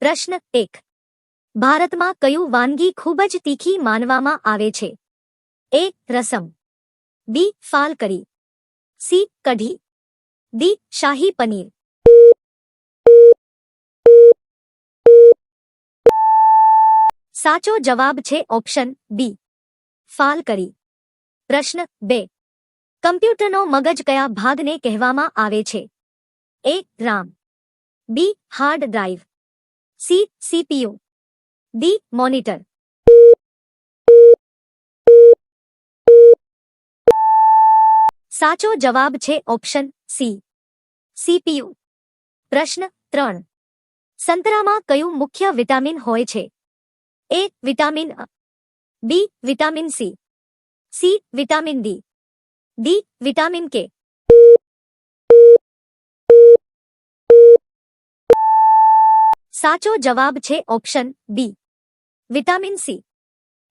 प्रश्न एक भारत में क्यू वनगी खूबज तीखी मानवामा आवे छे? ए रसम बी फाल करी सी कढ़ी डी शाही पनीर साचो जवाब छे ऑप्शन बी फाल करी प्रश्न बे कम्प्यूटर मगज कया भाग ने कहवामा आवे छे? A RAM B hard drive C CPU D monitor સાચો જવાબ છે ઓપ્શન સી સીપીયુ પ્રશ્ન ત્રણ સંતરામાં કયું મુખ્ય વિટામિન હોય છે A vitamin B vitamin C C vitamin D D vitamin K સાચો જવાબ છે ઓપ્શન બી વિટામિન સી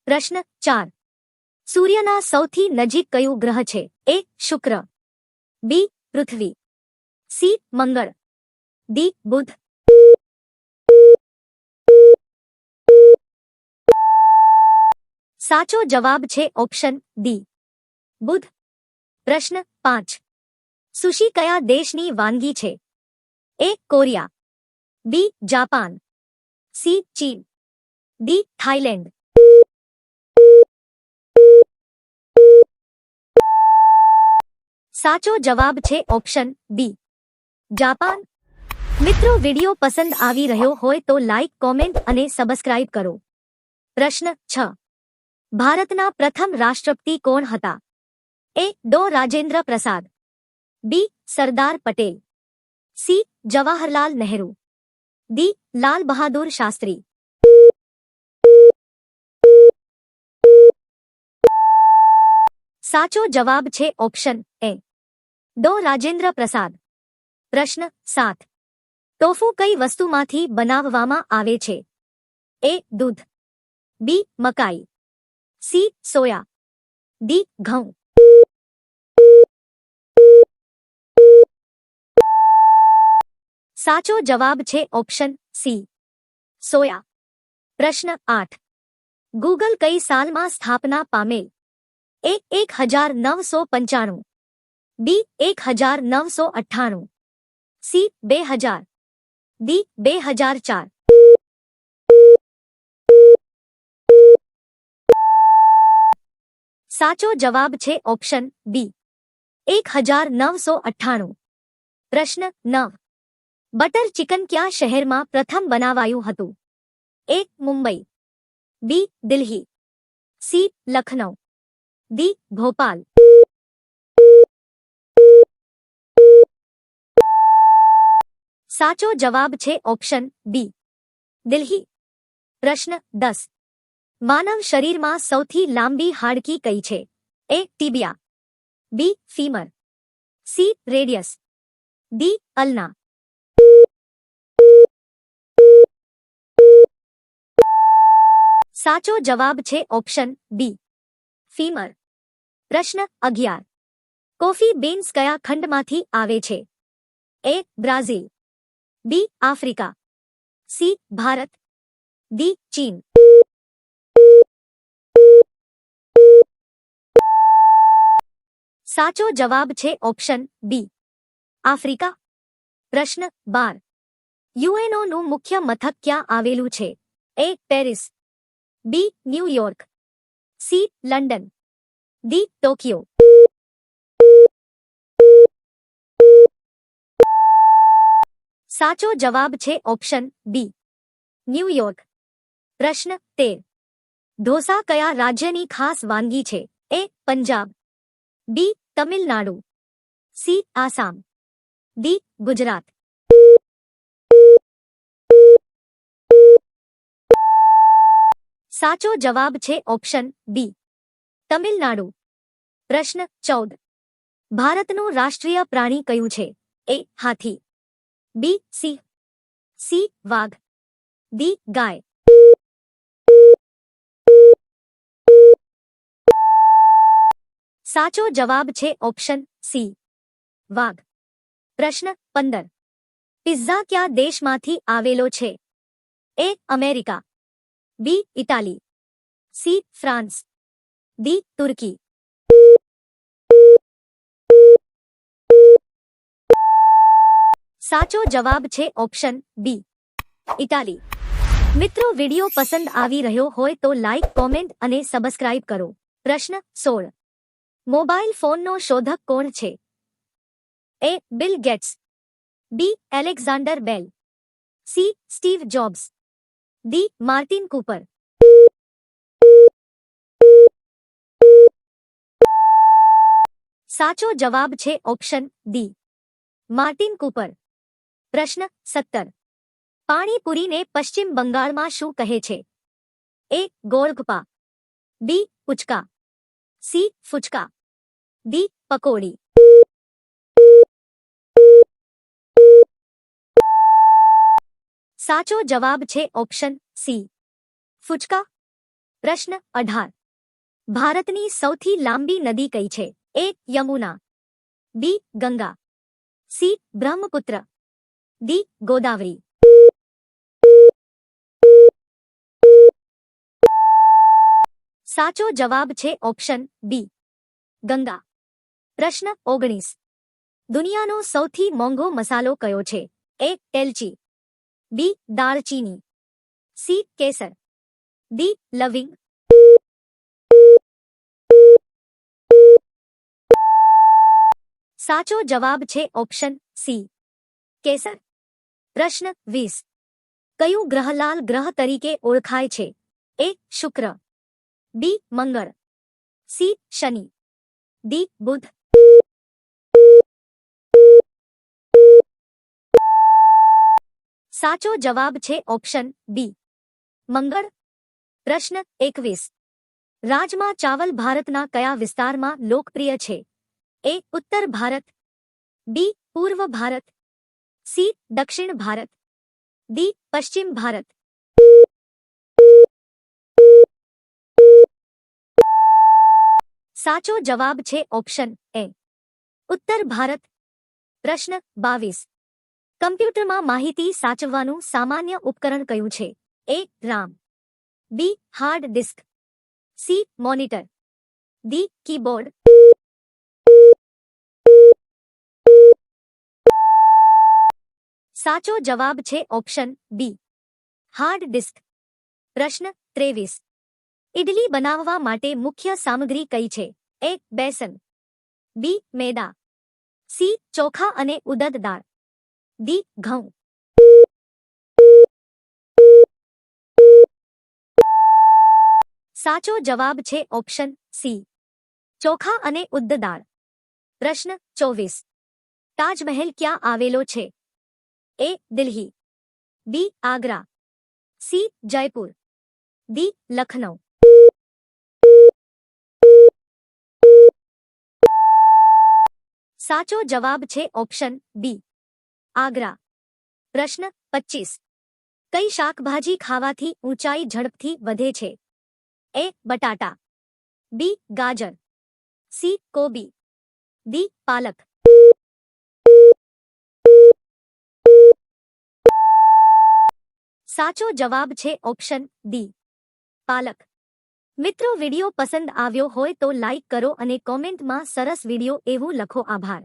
પ્રશ્ન ચાર સૂર્યના સૌથી નજીક કયું ગ્રહ છે એ શુક્ર બી પૃથ્વી સી મંગળ ડી બુધ સાચો જવાબ છે ઓપ્શન ડી બુધ પ્રશ્ન પાંચ સુશી કયા દેશની વાનગી છે A Korea B Japan C China D Thailand साचो जवाब छे ऑप्शन बी जापान मित्रों वीडियो पसंद आवी रहयो होए तो लाइक कमेंट अने सब्सक्राइब करो प्रश्न छ भारतना प्रथम राष्ट्रपति कौन हता ए डो Rajendra Prasad B Sardar Patel C Jawaharlal Nehru D Lal બહાદુર શાસ્ત્રી સાચો જવાબ છે ઓપ્શન એ દો રાજેન્દ્ર પ્રસાદ પ્રશ્ન સાત ટોફુ કઈ વસ્તુમાંથી બનાવવામાં આવે છે એ દૂધ બી મકાઈ સી સોયા ડી ઘઉં साचो जवाब छे ऑप्शन सी सोया प्रश्न आठ गूगल कई साल में स्थापना पाल ए एक हजार नौ सौ पंचाणु बी एक हजार नौ सौ अठाणु सी बे हजार डी बे हजार चार साचो जवाब छे ऑप्शन बी एक हजार नौ सौ अठाणु प्रश्न नौ બટર ચિકન ક્યાં શહેરમાં પ્રથમ બનાવાયું હતું A Mumbai B Delhi C Lucknow D Bhopal સાચો જવાબ છે ઓપ્શન બી દિલ્હી પ્રશ્ન દસ માનવ શરીરમાં સૌથી લાંબી હાડકી કઈ છે A tibia B femur C radius D ulna સાચો જવાબ છે ઓપ્શન બી સીમર પ્રશ્ન 11 કોફી બીન્સ કયા ખંડમાંથી આવે છે એ બ્રાઝિલ બી આફ리카 સી ભારત ડી ચીન સાચો જવાબ છે ઓપ્શન બી આફ리카 પ્રશ્ન 12 યુએનઓ નું મુખ્ય મથક ક્યાં આવેલું છે A Paris B New York C London D Tokyo साचो जवाब छे ऑप्शन बी न्यूयॉर्क प्रश्न तेर ढोसा कया राज्य की खास वनगी छे ए पंजाब बी तमिलनाडु सी आसाम डी गुजरात સાચો જવાબ છે ઓપ્શન બી તમિલનાડુ પ્રશ્ન 14 ભારતનું રાષ્ટ્રીય પ્રાણી કયું છે એ હાથી બી સી સી વાઘ ડી ગાય સાચો જવાબ છે ઓપ્શન સી વાઘ પ્રશ્ન 15 પિઝા કયા દેશમાંથી આવેલો છે A America B Italy C France D तुर्की साचो जवाब छे ऑप्शन बी इटाली मित्रों वीडियो पसंद आवी रहयो होए तो लाइक कमेंट अने सब्सक्राइब करो प्रश्न सोल मोबाइल फोन नो शोधक कोण छे A Bill Gates B Alexander Bell C Steve Jobs D Martin Cooper साचो जवाब छे ऑप्शन दी मार्टिन कूपर प्रश्न सत्तर पानीपुरी ने पश्चिम बंगाल में शू कहे छे? ए गोलगप्पा बी उचका सी फुचका डी पकोड़ी સાચો જવાબ છે ઓપ્શન સી ફૂચકા પ્રશ્ન અઢાર ભારતની સૌથી લાંબી નદી કઈ છે A Yamuna B Ganga C Brahmaputra D Godavari સાચો જવાબ છે ઓપ્શન બી ગંગા પ્રશ્ન ઓગણીસ દુનિયાનો સૌથી મોંઘો મસાલો કયો છે એ એલચી बी दालचीनी सी केसर डी लविंग साचो जवाब छे ऑप्शन सी केसर प्रश्न वीस क्यों ग्रहलाल ग्रह तरीके ओ शुक्र बी मंगल सी शनि डी बुध साचो जवाब छे ऑप्शन बी मंगल प्रश्न एक राजमा चावल भारतना कया विस्तार में लोकप्रिय छे ए उत्तर भारत बी पूर्व भारत सी दक्षिण भारत डी पश्चिम भारत साचो जवाब छे ऑप्शन ए उत्तर भारत प्रश्न बीस કમ્પ્યુટરમાં માહિતી સાચવવાનું સામાન્ય ઉપકરણ કયું છે A RAM B hard disk C monitor D keyboard સાચો જવાબ છે ઓપ્શન બી હાર્ડ ડિસ્ક પ્રશ્ન ત્રેવીસ ઇડલી બનાવવા માટે મુખ્ય સામગ્રી કઈ છે એ બેસન બી મેદા સી ચોખા અને ઉડદ દાળ दी घऊ साचो जवाब छे ऑप्शन सी चोखा अने उद्दार प्रश्न चौबीस ताजमहल क्या आवेलो छे A Delhi B Agra C Jaipur D Lucknow साचो जवाब छे ऑप्शन बी આગ્રા પ્રશ્ન પચીસ કઈ શાકભાજી ખાવાથી ઊંચાઈ ઝડપથી વધે છે એ બટાટા બી ગાજર સી કોબી ડી પાલક સાચો જવાબ છે ઓપ્શન ડી પાલક મિત્રો વિડીયો પસંદ આવ્યો હોય તો લાઇક કરો અને કોમેન્ટમાં સરસ વિડિયો એવું લખો આભાર